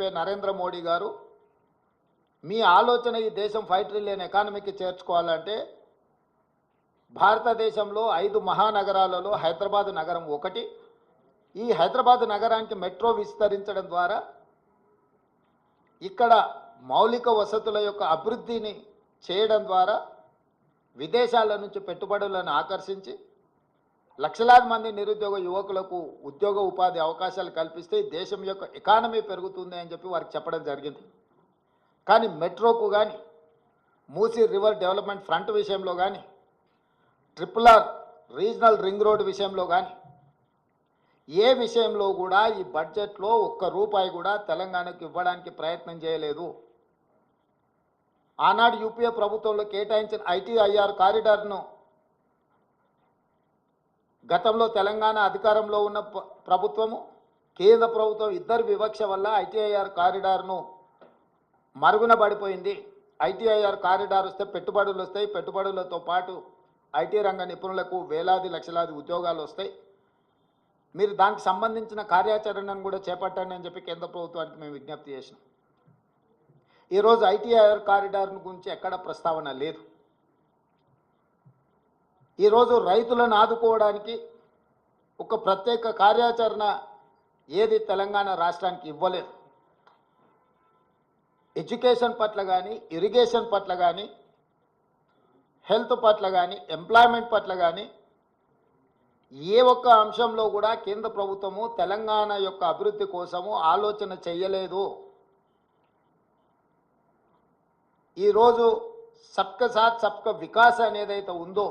చెప్పే నరేంద్ర మోడీ గారు మీ ఆలోచన ఈ దేశం ఫైవ్ ట్రిలియన్ ఎకానమీకి చేర్చుకోవాలంటే భారతదేశంలో ఐదు మహానగరాలలో హైదరాబాద్ నగరం ఒకటి. ఈ హైదరాబాద్ నగరానికి మెట్రో విస్తరించడం ద్వారా ఇక్కడ మౌలిక వసతుల యొక్క అభివృద్ధిని చేయడం ద్వారా విదేశాల నుంచి పెట్టుబడులను ఆకర్షించి లక్షలాది మంది నిరుద్యోగ యువకులకు ఉద్యోగ ఉపాధి అవకాశాలు కల్పిస్తే దేశం యొక్క ఎకానమీ పెరుగుతుంది అని చెప్పి వారికి చెప్పడం జరిగింది. కానీ మెట్రోకు కానీ మూసీ రివర్ డెవలప్మెంట్ ఫ్రంట్ విషయంలో కానీ triple R regional ring road విషయంలో కానీ ఏ విషయంలో కూడా ఈ బడ్జెట్లో ఒక్క రూపాయి కూడా తెలంగాణకు ఇవ్వడానికి ప్రయత్నం చేయలేదు. ఆనాడు యూపీఏ ప్రభుత్వంలో కేటాయించిన ఐటీఐఆర్ కారిడార్ను గతంలో తెలంగాణ అధికారంలో ఉన్న ప్రభుత్వము కేంద్ర ప్రభుత్వం ఇద్దరు వివక్ష వల్ల ఐటీఐఆర్ కారిడార్ను మరుగున పడిపోయింది. ఐటీఐఆర్ కారిడార్ వస్తే పెట్టుబడులు వస్తాయి. పెట్టుబడులతో పాటు ఐటీ రంగ నిపుణులకు వేలాది లక్షలాది ఉద్యోగాలు వస్తాయి. మీరు దానికి సంబంధించిన కార్యాచరణను కూడా చేపట్టండి అని చెప్పి కేంద్ర ప్రభుత్వానికి మేము విజ్ఞప్తి చేసినాం. ఈరోజు ఐటీఐఆర్ కారిడార్ గురించి ఎక్కడ ప్రస్తావన లేదు. ఈరోజు రైతులను ఆదుకోవడానికి ఒక ప్రత్యేక కార్యాచరణ ఏది తెలంగాణ రాష్ట్రానికి ఇవ్వలేదు. ఎడ్యుకేషన్ పట్ల కానీ ఇరిగేషన్ పట్ల కానీ హెల్త్ పట్ల కానీ ఎంప్లాయ్మెంట్ పట్ల కానీ ఏ ఒక్క అంశంలో కూడా కేంద్ర ప్రభుత్వము తెలంగాణ యొక్క అభివృద్ధి కోసము ఆలోచన చెయ్యలేదు ఈరోజు సబ్క సాత్ సబ్క వికాస్ అనేదైతే ఉందో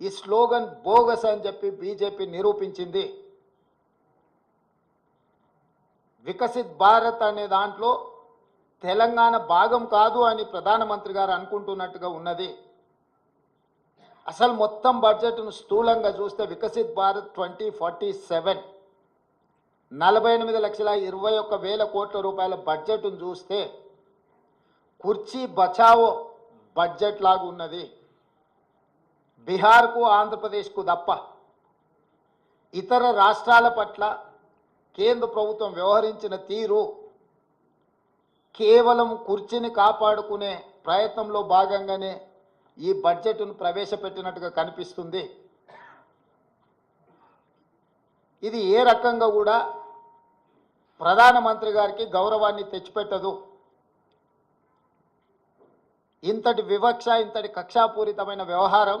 ఈ స్లోగన్ బోగస్ అని చెప్పి బీజేపీ నిరూపించింది. వికసిత్ భారత్ అనే దాంట్లో తెలంగాణ భాగం కాదు అని ప్రధానమంత్రి గారు అనుకుంటున్నట్టుగా ఉన్నది. అసలు మొత్తం బడ్జెట్ను స్థూలంగా చూస్తే Viksit Bharat twenty forty seven నలభై ఎనిమిది లక్షల ఇరవై ఒక్క వేల కోట్ల రూపాయల బడ్జెట్ను చూస్తే కుర్చీ బచావో బడ్జెట్ లాగా ఉన్నది. బీహార్కు ఆంధ్రప్రదేశ్కు తప్ప ఇతర రాష్ట్రాల పట్ల కేంద్ర ప్రభుత్వం వ్యవహరించిన తీరు కేవలం కుర్చీని కాపాడుకునే ప్రయత్నంలో భాగంగానే ఈ బడ్జెట్ను ప్రవేశపెట్టినట్టుగా కనిపిస్తుంది. ఇది ఏ రకంగా కూడా ప్రధానమంత్రి గారికి గౌరవాన్ని తెచ్చిపెట్టదు. ఇంతటి వివక్ష ఇంతటి కక్షాపూరితమైన వ్యవహారం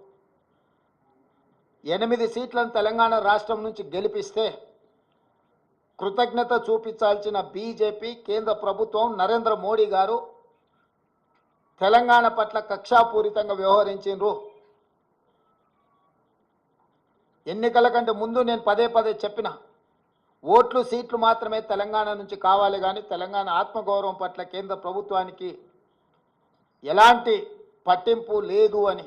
ఎనిమిది సీట్లను తెలంగాణ రాష్ట్రం నుంచి గెలిపిస్తే కృతజ్ఞత చూపించాల్సిన బీజేపీ కేంద్ర ప్రభుత్వం నరేంద్ర మోడీ గారు తెలంగాణ పట్ల కక్షాపూరితంగా వ్యవహరించిండ్రు. ఎన్నికల కంటే ముందు నేను పదే పదే చెప్పిన ఓట్లు సీట్లు మాత్రమే తెలంగాణ నుంచి కావాలి కానీ తెలంగాణ ఆత్మగౌరవం పట్ల కేంద్ర ప్రభుత్వానికి ఎలాంటి పట్టింపు లేదు అని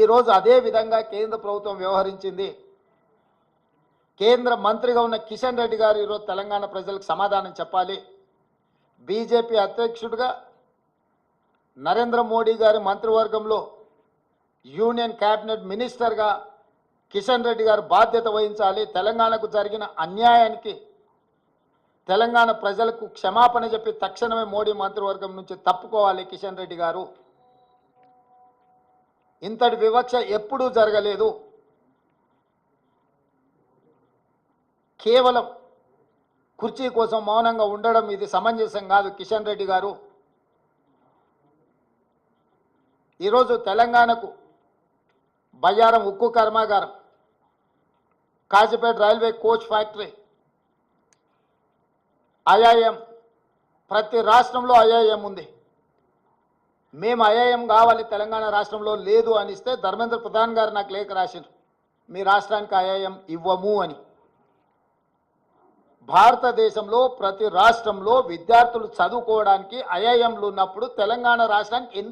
ఈరోజు అదే విధంగా కేంద్ర ప్రభుత్వం వ్యవహరించింది. కేంద్ర మంత్రిగా ఉన్న కిషన్ రెడ్డి గారు ఈరోజు తెలంగాణ ప్రజలకు సమాధానం చెప్పాలి. బీజేపీ అధ్యక్షుడిగా నరేంద్ర మోడీ గారి మంత్రివర్గంలో యూనియన్ క్యాబినెట్ మినిస్టర్గా కిషన్ రెడ్డి గారు బాధ్యత వహించాలి. తెలంగాణకు జరిగిన అన్యాయానికి తెలంగాణ ప్రజలకు క్షమాపణ చెప్పి తక్షణమే మోడీ మంత్రివర్గం నుంచి తప్పుకోవాలి కిషన్ రెడ్డి గారు. ఇంతటి వివక్ష ఎప్పుడూ జరగలేదు. కేవలం కుర్చీ కోసం మౌనంగా ఉండడం ఇది సమంజసం కాదు కిషన్ రెడ్డి గారు. ఈరోజు తెలంగాణకు బయ్యారం ఉక్కు కర్మాగారం Kazipet railway coach factory IIM ప్రతి రాష్ట్రంలో ఐఐఎం ఉంది. మేము ఐఐఎం కావాలి తెలంగాణ రాష్ట్రంలో లేదు అని ఇస్తే ధర్మేంద్ర ప్రధాన్ గారు నాకు లేఖ రాశారు మీ రాష్ట్రానికి ఐఐఎం ఇవ్వము అని. భారతదేశంలో ప్రతి రాష్ట్రంలో విద్యార్థులు చదువుకోవడానికి ఐఐఎంలు ఉన్నప్పుడు తెలంగాణ రాష్ట్రానికి